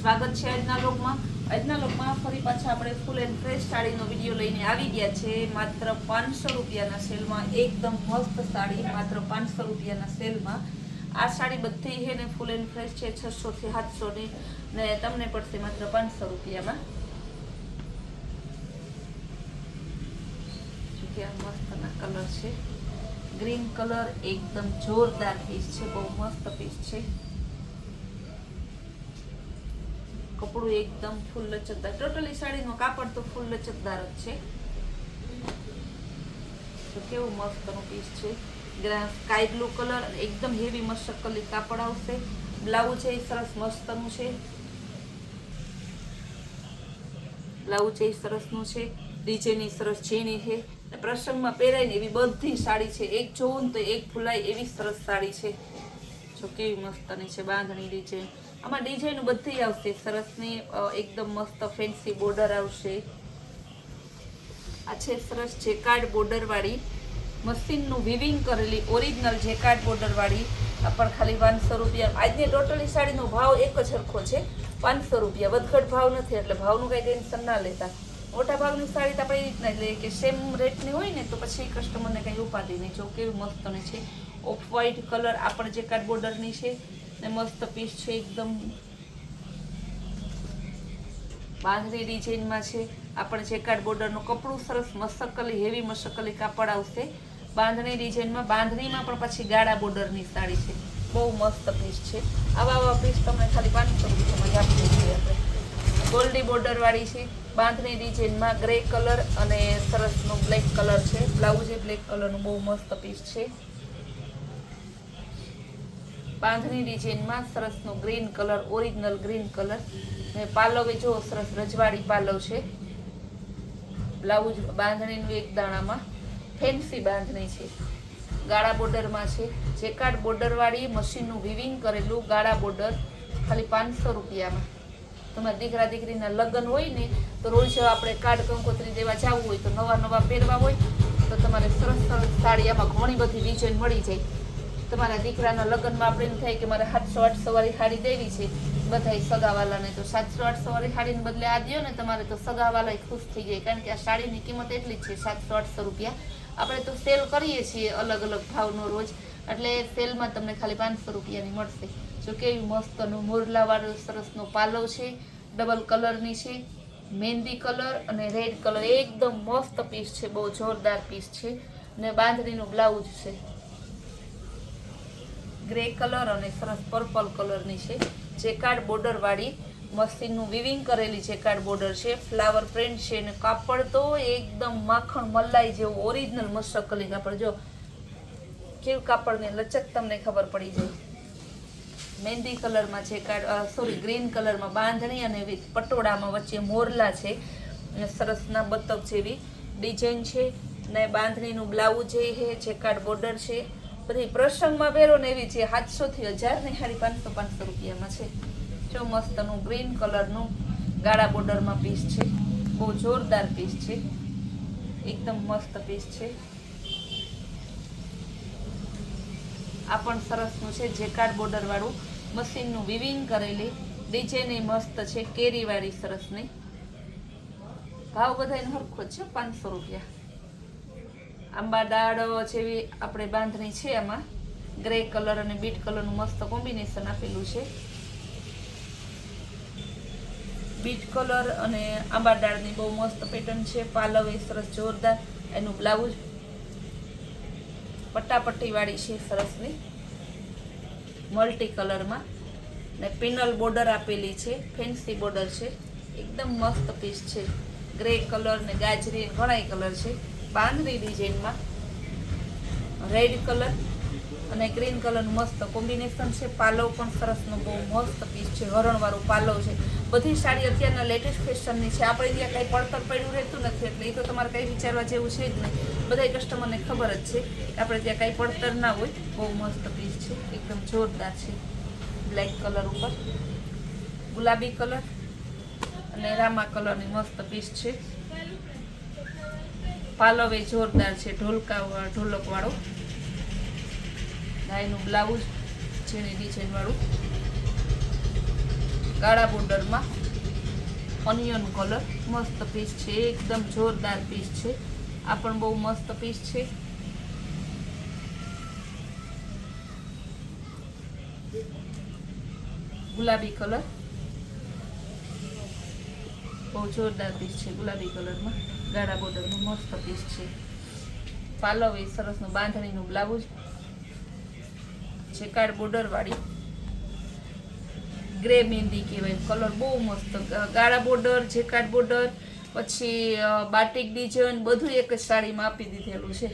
સ્વાગત છે આજના લોકમાં. આજના લોકમાં ફરી પાછા આપણે ફૂલ એન્ડ ફ્રેશ સાડીનો વીડિયો લઈને આવી ગયા છે. માત્ર પાંચસો રૂપિયાના સેલમાં, એકદમ મસ્ત સાડી, માત્ર પાંચસો રૂપિયાના સેલમાં. આ સાડી બધી છે ને ફૂલ એન્ડ ફ્રેશ છે, છસોથી સાતસોની. ને તમને પડશે માત્ર પાંચસો રૂપિયામાં. મસ્તના કલર છે. ગ્રીન કલર એકદમ જોરદાર પીસ છે, બહુ મસ્ત પીસ છે. કપડું એકદમ ફૂલ લચકદાર. ટોટલી સાડીનો કાપડ તો ફૂલ લચકદાર જ છે. તો કેવું મસ્તનું પીસ છે. સ્કાય બ્લુ કલર એકદમ હેવી મસ્તકલી કાપડ આવશે. બ્લાઉઝ એ સરસ મસ્તનું છે. બ્લાઉઝ છે એ સરસનું છે. ડીજેની સરસ ઝીણી છે. પ્રસંગમાં પહેરાય ને એવી બધી સાડી છે. એક જોવું ને તો એક ફૂલાય એવી સરસ સાડી છે. જો કેવી મસ્તની છે બાંધણી ડિઝાઇન આમાં ડિઝાઇન બધી આવશે. સરસની એકદમ મસ્ત ફેન્સી બોર્ડર આવશે. આ છે સરસ જેકાર્ડ બોર્ડરવાળી મશીનનું વિવિંગ કરેલી ઓરિજિનલ જેકાર્ડ બોર્ડર વાળી. આ પણ ખાલી પાંચસો રૂપિયા. આજની ટોટલી સાડીનો ભાવ એક જ સરખો છે. પાંચસો રૂપિયા. વધઘટ ભાવ નથી, એટલે ભાવનું કાંઈ ટેન્શન ના લેતા. મોટા ભાગની સાડી તો આપણે એ રીતના લઈએ કે સેમ રેટની હોય ને, તો પછી કસ્ટમરને કંઈ ઉપાધિ નહીં. જો કેવી મસ્તની છે. ઓફ વ્હાઇટ કલર આ પણ જેકાર્ડ બોર્ડરની છે. ને મસ્ત પીસ છે એકદમ. બાંધણી ડિઝાઇનમાં છે. આપણે જેકાર્ડ બોર્ડરનું કપડું સરસ મસકલી હેવી મસકલી કાપડ આવશે. બાંધણી ડિઝાઇનમાં બાંધણીમાં પણ પછી ગાળા બોર્ડરની સાડી છે. બહુ મસ્ત પીસ છે. આવા આવા પીસ તમને ખાલી પાંચસો રૂપિયામાં જ આપી આપણે. ગોલ્ડી બોર્ડરવાળી છે. બાંધણી ડિઝાઇનમાં ગ્રે કલર અને સરસનો બ્લેક કલર છે. બ્લાઉઝ એ બ્લેક કલરનું બહુ મસ્ત પીસ છે. બાંધણી ડિઝાઇનમાં સરસનો green colour, original green colour. ને પાલવે જો સરસ રજવાડી પાલવ છે. બ્લાઉઝ બાંધણીનું એક દાણામાં ફેન્સી બાંધણી છે. ગાળા બોર્ડરમાં છે. જેકાર્ડ બોર્ડરવાળી મશીનનું વિવિંગ કરેલું ગાળા બોર્ડર, ખાલી પાંચસો રૂપિયામાં. તમારા દીકરા દીકરીના લગ્ન હોય ને, તો રોજ આપણે કાર્ડ કંકોત્રી દેવા જવું હોય, તો નવા નવા પહેરવા હોય, તો તમારે સરસ સરસ સાડી આમાં ઘણી બધી ડિઝાઇન મળી જાય. તમારા દીકરાના લગ્નમાં આપણે એમ થાય કે મારે સાતસો, આઠસો વાળી સાડી દેવી છે, બધાય સગાવાલાને તો સાતસો, આઠસો વાળી સાડીને બદલે આ દ્યો ને તમારે તો સગાવાલા ખુશ થઈ જાય, કારણ કે આ સાડીની કિંમત એટલી જ છે, સાતસો, આઠસો રૂપિયા. આપણે તો સેલ કરીએ છીએ અલગ અલગ ભાવનો રોજ, એટલે સેલમાં તમને ખાલી પાંચસો રૂપિયાની મળશે. જો કેવી મસ્તનું મોરલાવાળો સરસનો પાલવ છે, ડબલ કલરની છે, મહેંદી કલર અને રેડ કલર, એકદમ મસ્ત પીસ છે, બહુ જોરદાર પીસ છે, ને બાંધણીનું બ્લાઉઝ છે. ગ્રે કલર અને સરસ પર્પલ કલરની છે. જેકાર્ડ બોર્ડરવાળી મશીનનું વિવિંગ કરેલી જેકાર્ડ બોર્ડર છે. ફ્લાવર પ્રિન્ટ છે અને કાપડ તો એકદમ માખણ મલાઈ જેવું ઓરિજિનલ મસ્તકલી કાપડ. જો કેવું કાપડને લચક તમને ખબર પડી જાય. મહેંદી કલરમાં છે સોરી ગ્રીન કલરમાં બાંધણી અને પટોળામાં વચ્ચે મોરલા છે. અને સરસના બતક જેવી ડિઝાઇન છે. ને બાંધણીનું બ્લાઉઝ જે છે કાર્ડ બોર્ડર છે. બધી પ્રસંગમાં પહેરો ને એવી છે સાતસો થી હજાર ને સાડી પાંચસો પાંચસો રૂપિયામાં છે. જો મસ્તનું ગ્રીન કલરનું ગાળા બોર્ડરમાં પીસ છે. બહુ જોરદાર પીસ છે. એકદમ મસ્ત પીસ છે. આ પણ સરસનું છે. જેકાર્ડ બોર્ડર વાળું મશીનનું વિવિંગ કરેલી. ડિઝાઇન મસ્ત છે. કેરી વાળી સરસની. ભાવ બધાયનો હરખો છે. પાંચસો રૂપિયા. આંબા દાળ જેવી આપણે બાંધણી છે આમાં. ગ્રે કલર અને બીટ કલરનું મસ્ત કોમ્બિનેશન આપેલું છે. બીટ કલર અને આંબા દાળની બહુ મસ્ત પેટર્ન છે. પાલવ એ સરસ જોરદાર. એનું બ્લાઉઝ પટ્ટાપટ્ટીવાળી છે સરસની. મલ્ટી કલરમાં ને પિનલ બોર્ડર આપેલી છે. ફેન્સી બોર્ડર છે. એકદમ મસ્ત પીસ છે. ગ્રે કલર ને ગાજરી, ઘણાય કલર છે. બાંધણી ડિઝાઇનમાં રેડ કલર અને ગ્રીન કલરનું મસ્ત કોમ્બિનેશન છે. પાલવ પણ સરસનો બહુ મસ્ત પીસ છે. હરણવાળું પાલવ છે. બધી સાડી અત્યારના લેટેસ્ટ ફેશનની છે. આપણે ત્યાં કંઈ પડતર પડ્યું રહેતું નથી એટલે એ તો તમારે કંઈ વિચારવા જેવું છે જ નહીં. બધા કસ્ટમરને ખબર જ છે આપણે ત્યાં કાંઈ પડતર ના હોય. બહુ મસ્ત પીસ છે. એકદમ જોરદાર છે. બ્લેક કલર ઉપર. ગુલાબી કલર અને રામા કલરની મસ્ત પીસ છે. પાલવ એ જોરદાર છે, ઢોલકા ઢોલક વાળો. એનું બ્લાઉઝ, ઝીણી ડિઝાઇન વાળું. કાળા બોર્ડરમાં ઓનિયન કલર મસ્ત પીસ છે, એકદમ જોરદાર પીસ છે. આ પણ બહુ મસ્ત પીસ છે. ગુલાબી કલર બહુ જોરદાર પીસ છે ગુલાબી કલરમાં ગાળા બોર્ડરનું મસ્ત પીસ છે. પાલવ એ સરસનું બાંધણીનું બ્લાઉઝ ચેકાડ બોર્ડર વાળી ગ્રે મહેંદી કહેવાય, કલર બહુ મસ્ત ગાળા બોર્ડર જેકાટ બોર્ડર, પછી બાટિક ડિઝાઇન બધું એક જ સાડીમાં આપી દીધેલું છે.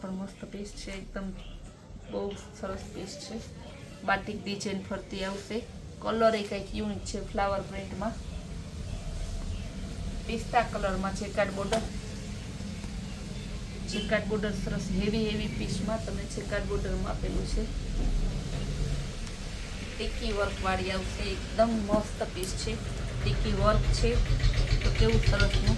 પણ મસ્ત પીસ છે, એકદમ બહુ સરસ પીસ છે. બાટિક ડિઝાઇન ફરતી આવશે. કલર એ કંઈક યુનિક છે ફ્લાવર પ્રિન્ટમાં પિસ્તા કલરમાં ચેકાટ બોર્ડર ચેકાટ બોર્ડર સરસ હેવી હેવી પીસમાં તમે કાર્ડ બોર્ડરમાં આપેલું છે. ટીકી વર્કવાળી આવશે, એકદમ મસ્ત પીસ છે. ટીકી વર્ક છે. તો કેવું સરસનું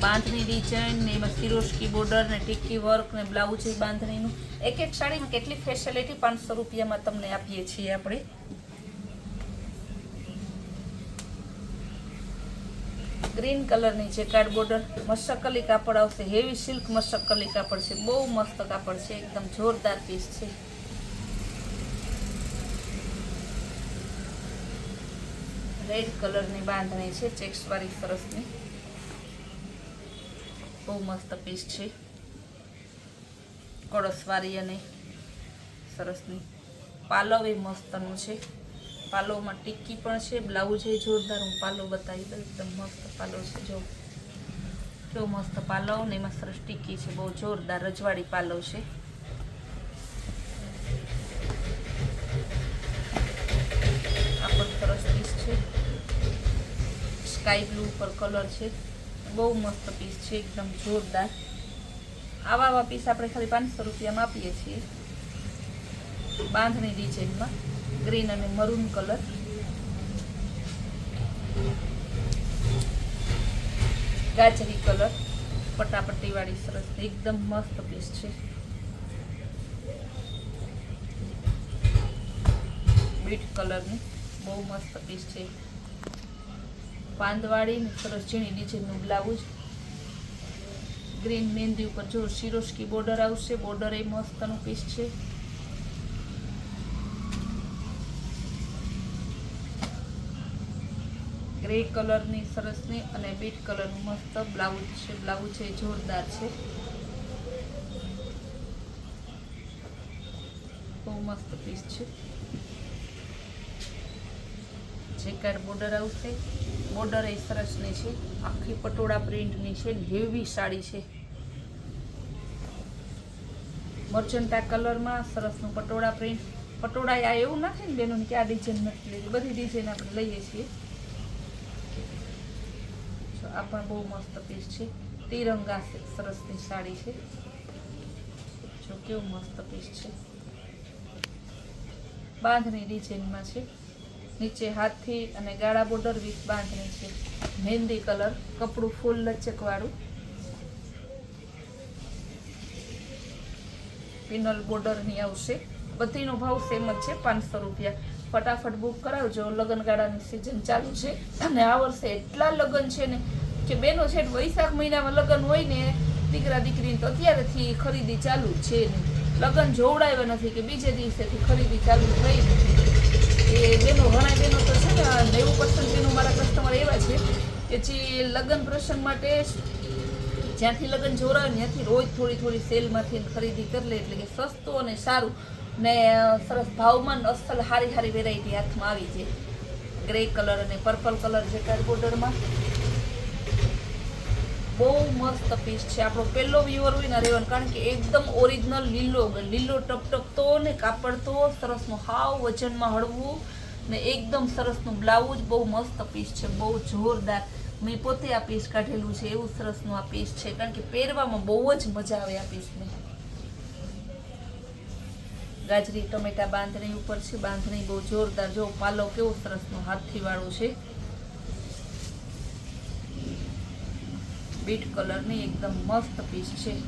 બાંધણી ડિઝાઇન ને એમાં સિરોસ્કી બોર્ડર ને ટીકી વર્ક ને બ્લાઉઝ બાંધણીનું. એક એક સાડીમાં કેટલી ફેસિલિટી પાંચસો રૂપિયામાં તમને આપીએ છીએ આપણે? ગ્રીન કલરની છે કાર્ડ બોર્ડર મશકલી કાપડ આવશે. હેવી સિલ્ક મશકલી કાપડ છે. બહુ મસ્ત કાપડ છે. એકદમ જોરદાર પીસ છે. રેડ કલરની બાંધણી છે ચેક્સવાળી સરસની. બહુ મસ્ત પીસ છે. કળસવાળી અને સરસની. પાલવ એ મસ્તનું છે. પાલવમાં ટિક્કી પણ છે બ્લાઉઝ એ જોરદાર હું પાલો બતાવી દઉં, એકદમ મસ્ત પાલો છે, જો. કેવો મસ્ત પાલવ ને એમાં સરસ ટીકી છે, બહુ જોરદાર રજવાડી પાલવ છે. આ પણ સરસ પીસ છે. સ્કાય બ્લુ ઉપર કલર છે. બહુ મસ્ત પીસ છે, એકદમ જોરદાર. આવા આવા પીસ આપણે ખાલી પાંચસો રૂપિયામાં આપીએ છીએ. બાંધણી ડિઝાઇનમાં ગ્રીન અને મરૂન કલર ગાજરી કલર પટાપટ્ટી વાળી સરસ. એકદમ મસ્ત પીસ છે. બીટ કલરની બહુ મસ્ત પીસ છે. પાંદવાળી સરસ ઝીણી નીચેનું બ્લાઉઝ ગ્રીન મહેંદી ઉપર જો શિરોસ્કી બોર્ડર આવશે બોર્ડર એ મસ્તનું પીસ છે. ગ્રે કલરની સરસની અને બીટ કલરનું મસ્ત બ્લાઉઝ છે બ્લાઉઝ છે, જોરદાર છે. બહુ મસ્ત પીસ છે. જેકાર્ડ બોર્ડર આવશે બોર્ડર એ સરસની છે. આખી પટોળા પ્રિન્ટની છે હેવી સાડી છે. મર્ચન્ટા કલરમાં સરસનું પટોળા પ્રિન્ટ પટોળા આ એવું નથી ને બેનો કે આ ડિઝાઇન નથી લીધી બધી ડિઝાઇન આપણે લઈએ છીએ. આ પણ બહુ મસ્ત પીસ છે. તિરંગા સરસની સાડી છે. જો કેવું મસ્ત પીસ છે. બાંધણી ડિઝાઇનમાં છે. નીચે હાથથી અને ગાળા બોર્ડર વિથ બાંધણી છે. મહેંદી કલર, કપડું ફૂલ લચકવાળું. પિનલ બોર્ડરની આવશે. બધીનો ભાવ સેમ જ છે, પાંચસો રૂપિયા. ફટાફટ બુક કરાવજો. લગ્ન ગાળાની સિઝન ચાલુ છે. અને આ વર્ષે એટલા લગ્ન છે ને કે બેનો છે વૈશાખ મહિનામાં લગ્ન હોય ને, દીકરા દીકરીને તો અત્યારેથી ખરીદી ચાલુ છે ને. લગ્ન જોવડાવ્યા નથી કે બીજે દિવસેથી ખરીદી ચાલુ થઈ નથી. એ બેનો, ઘણા બેનો તો છે ને નેવું પર્સન્ટ બેનો મારા કસ્ટમર એવા છે કે જે લગ્ન પ્રસંગ માટે જ્યાંથી લગ્ન જોરાવે ત્યાંથી રોજ થોડી થોડી સેલમાંથી ખરીદી કરી લે એટલે કે સસ્તું અને સારું ને સરસ ભાવમાં અસલ સારી સારી વેરાયટી હાથમાં આવી છે ગ્રે કલર અને પર્પલ કલર છે કાર બોર્ડરમાં બહુ મસ્ત પીસ છે. આપણો પહેલો વ્યુઅર હોય ને રેવન, કારણ કે એકદમ ઓરિજિનલ લીલો લીલો ટપટપતો ને કાપડ તો સરસનું હાવ વજનમાં હળવું ને એકદમ સરસનું બ્લાઉઝ, બહુ મસ્ત પીસ છે. બહુ જોરદાર. મેં પોતે આ પીસ કાઢેલું છે. એવું સરસનું આ પીસ છે. કારણ કે પહેરવામાં બહુ જ મજા આવે આ પીસને ગાજરી, ટમેટા બાંધણી ઉપર છે. બાંધણી બહુ જોરદાર. જો પાલો કેવો સરસનો હાથથી વાળું છે. બીટ કલરની એકદમ મસ્ત પીસ છે.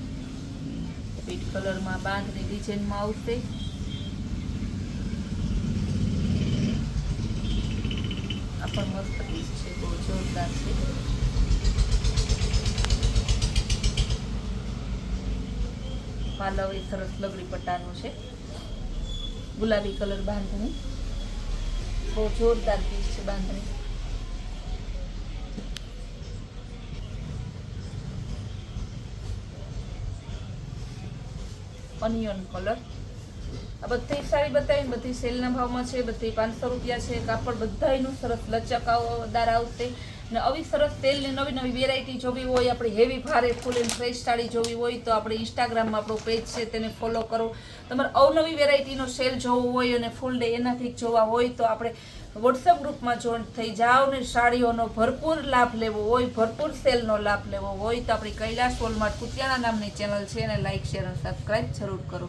બીટ કલરમાં બાંધની ડિઝાઇનમાં આવશે. આ પણ મસ્ત પીસ છે, બહુ જોરદાર છે. પાલવ એ સરસ લગડી પટ્ટાનું છે. ગુલાબી કલર બાંધણી. બહુ જોરદાર પીસ છે બાંધણી. Onion colour. આ બધી સાડી બતાવીને બધી સેલના ભાવમાં છે, બધી પાંચસો રૂપિયા છે, કાપડ બધાયનું સરસ લચકાદાર આવશે ને આવી સરસ તેલની નવી નવી વેરાયટી જોવી હોય, આપણે હેવી ભારે ફૂલ એન્ડ ફ્રેશ સાડી જોવી હોય, તો આપણે ઇન્સ્ટાગ્રામમાં આપણો પેજ છે, તેને ફોલો કરો. તમારે અવનવી વેરાયટીનો સેલ જોવો હોય અને ફૂલ ડે એનાથી જોવા હોય, તો આપણે વોટ્સઅપ ગ્રુપમાં જોઈન થઈ જાઓ ને સાડીઓનો ભરપૂર લાભ લેવો હોય, ભરપૂર સેલનો લાભ લેવો હોય તો આપણી કૈલાસ વોલમાર્ટ કુતિયાના નામની ચેનલ છે એને લાઇક શેર અને સબસ્ક્રાઈબ જરૂર કરો.